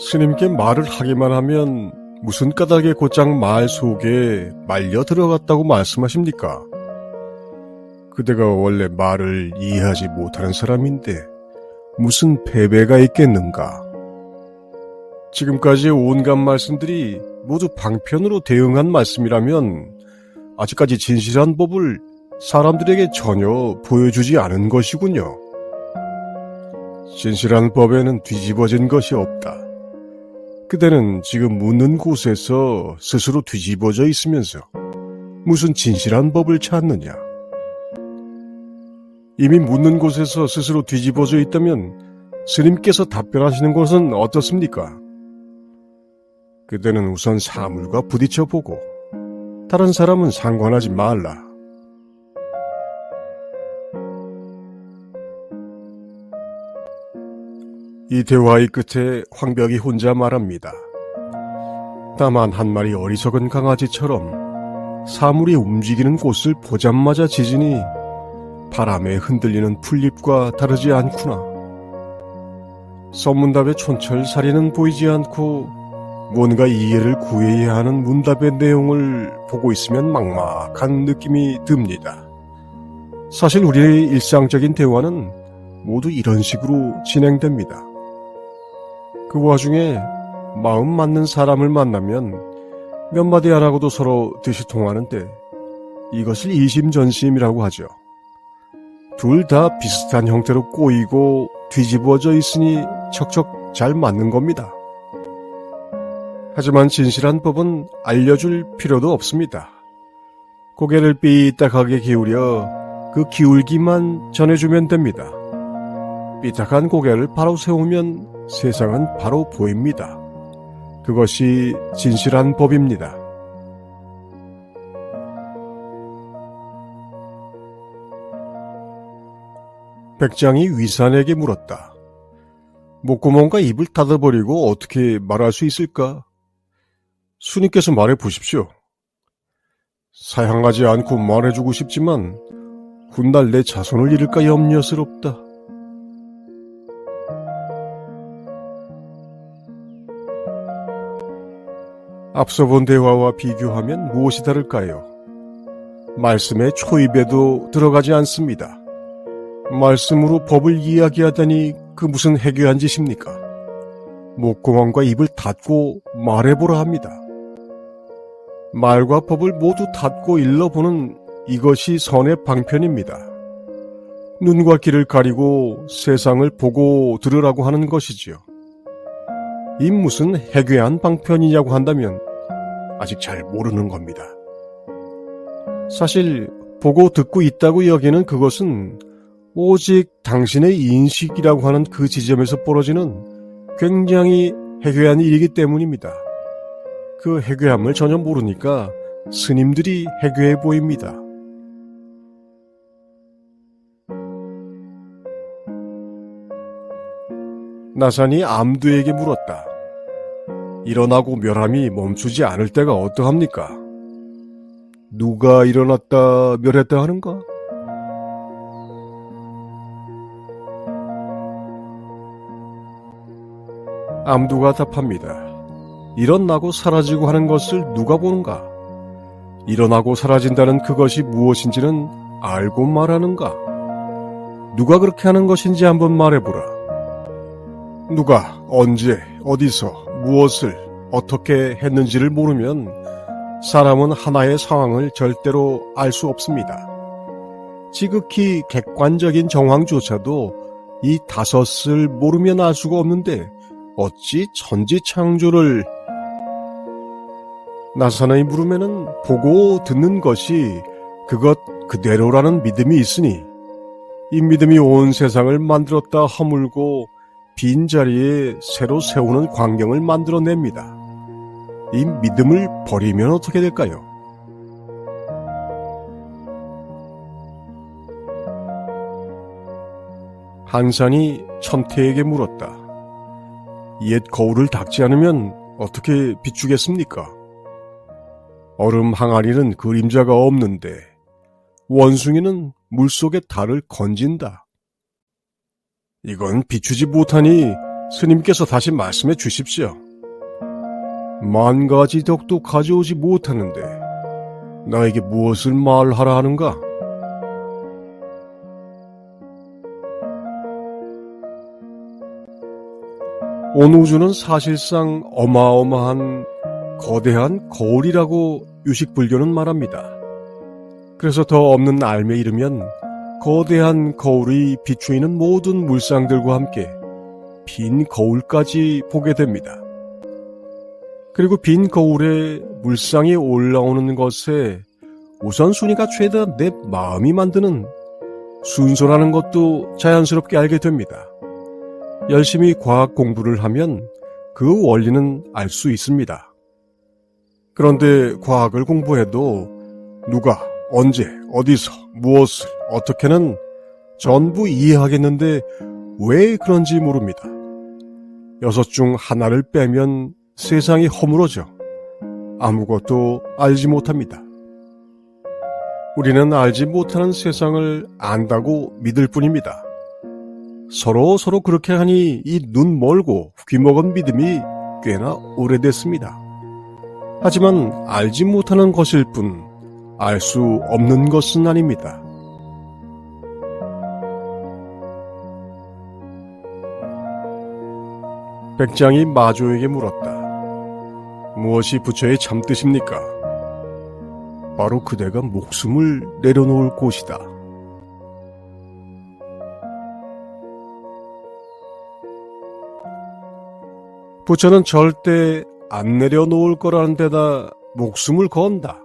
스님께 말을 하기만 하면 무슨 까닭에 곧장 말 속에 말려 들어갔다고 말씀하십니까? 그대가 원래 말을 이해하지 못하는 사람인데 무슨 패배가 있겠는가? 지금까지의 온갖 말씀들이 모두 방편으로 대응한 말씀이라면 아직까지 진실한 법을 사람들에게 전혀 보여주지 않은 것이군요. 진실한 법에는 뒤집어진 것이 없다. 그대는 지금 묻는 곳에서 스스로 뒤집어져 있으면서 무슨 진실한 법을 찾느냐? 이미 묻는 곳에서 스스로 뒤집어져 있다면 스님께서 답변하시는 것은 어떻습니까? 그대는 우선 사물과 부딪혀 보고 다른 사람은 상관하지 말라. 이 대화의 끝에 황벽이 혼자 말합니다. 다만 한 마리 어리석은 강아지처럼 사물이 움직이는 곳을 보자마자 지진이 바람에 흔들리는 풀잎과 다르지 않구나. 선문답의 촌철살이는 보이지 않고 뭔가 이해를 구해야 하는 문답의 내용을 보고 있으면 막막한 느낌이 듭니다. 사실 우리의 일상적인 대화는 모두 이런 식으로 진행됩니다. 그 와중에 마음 맞는 사람을 만나면 몇 마디 안 하고도 서로 뜻이 통하는데 이것을 이심전심이라고 하죠. 둘 다 비슷한 형태로 꼬이고 뒤집어져 있으니 척척 잘 맞는 겁니다. 하지만 진실한 법은 알려줄 필요도 없습니다. 고개를 삐딱하게 기울여 그 기울기만 전해주면 됩니다. 삐딱한 고개를 바로 세우면 세상은 바로 보입니다. 그것이 진실한 법입니다. 백장이 위산에게 물었다. 목구멍과 입을 닫아버리고 어떻게 말할 수 있을까? 수님께서 말해 보십시오. 사양하지 않고 말해주고 싶지만 훗날 내 자손을 잃을까 염려스럽다. 앞서 본 대화와 비교하면 무엇이 다를까요? 말씀의 초입에도 들어가지 않습니다. 말씀으로 법을 이야기하다니 그 무슨 해괴한 짓입니까? 목구멍과 입을 닫고 말해보라 합니다. 말과 법을 모두 닫고 일러보는 이것이 선의 방편입니다. 눈과 귀를 가리고 세상을 보고 들으라고 하는 것이지요. 이 무슨 해괴한 방편이냐고 한다면 아직 잘 모르는 겁니다. 사실 보고 듣고 있다고 여기는 그것은 오직 당신의 인식이라고 하는 그 지점에서 벌어지는 굉장히 해괴한 일이기 때문입니다. 그 해괴함을 전혀 모르니까 스님들이 해괴해 보입니다. 나산이 암두에게 물었다. 일어나고 멸함이 멈추지 않을 때가 어떠합니까? 누가 일어났다 멸했다 하는가? 암두가 답합니다. 일어나고 사라지고 하는 것을 누가 보는가? 일어나고 사라진다는 그것이 무엇인지는 알고 말하는가? 누가 그렇게 하는 것인지 한번 말해보라. 누가 언제 어디서 무엇을 어떻게 했는지를 모르면 사람은 하나의 상황을 절대로 알 수 없습니다. 지극히 객관적인 정황조차도 이 다섯을 모르면 알 수가 없는데 어찌 천지창조를 나사나이 물음에는 보고 듣는 것이 그것 그대로라는 믿음이 있으니 이 믿음이 온 세상을 만들었다 허물고 빈자리에 새로 세우는 광경을 만들어냅니다. 이 믿음을 버리면 어떻게 될까요? 한산이 첨태에게 물었다. 옛 거울을 닦지 않으면 어떻게 비추겠습니까? 얼음 항아리는 그림자가 없는데 원숭이는 물속에 달을 건진다. 이건 비추지 못하니 스님께서 다시 말씀해 주십시오. 만 가지 덕도 가져오지 못하는데 나에게 무엇을 말하라 하는가? 온 우주는 사실상 어마어마한 거대한 거울이라고 유식불교는 말합니다. 그래서 더 없는 알매 이르면 거대한 거울이 비추이는 모든 물상들과 함께 빈 거울까지 보게 됩니다. 그리고 빈 거울에 물상이 올라오는 것에 우선순위가 최대한 내 마음이 만드는 순서라는 것도 자연스럽게 알게 됩니다. 열심히 과학 공부를 하면 그 원리는 알 수 있습니다. 그런데 과학을 공부해도 누가 언제 어디서 무엇을 어떻게는 전부 이해하겠는데 왜 그런지 모릅니다. 여섯 중 하나를 빼면 세상이 허물어져 아무것도 알지 못합니다. 우리는 알지 못하는 세상을 안다고 믿을 뿐입니다. 서로 서로 그렇게 하니 이 눈 멀고 귀 먹은 믿음이 꽤나 오래됐습니다. 하지만 알지 못하는 것일 뿐 알 수 없는 것은 아닙니다. 백장이 마조에게 물었다. 무엇이 부처의 참뜻입니까? 바로 그대가 목숨을 내려놓을 곳이다. 부처는 절대 안 내려놓을 거라는 데다 목숨을 건다.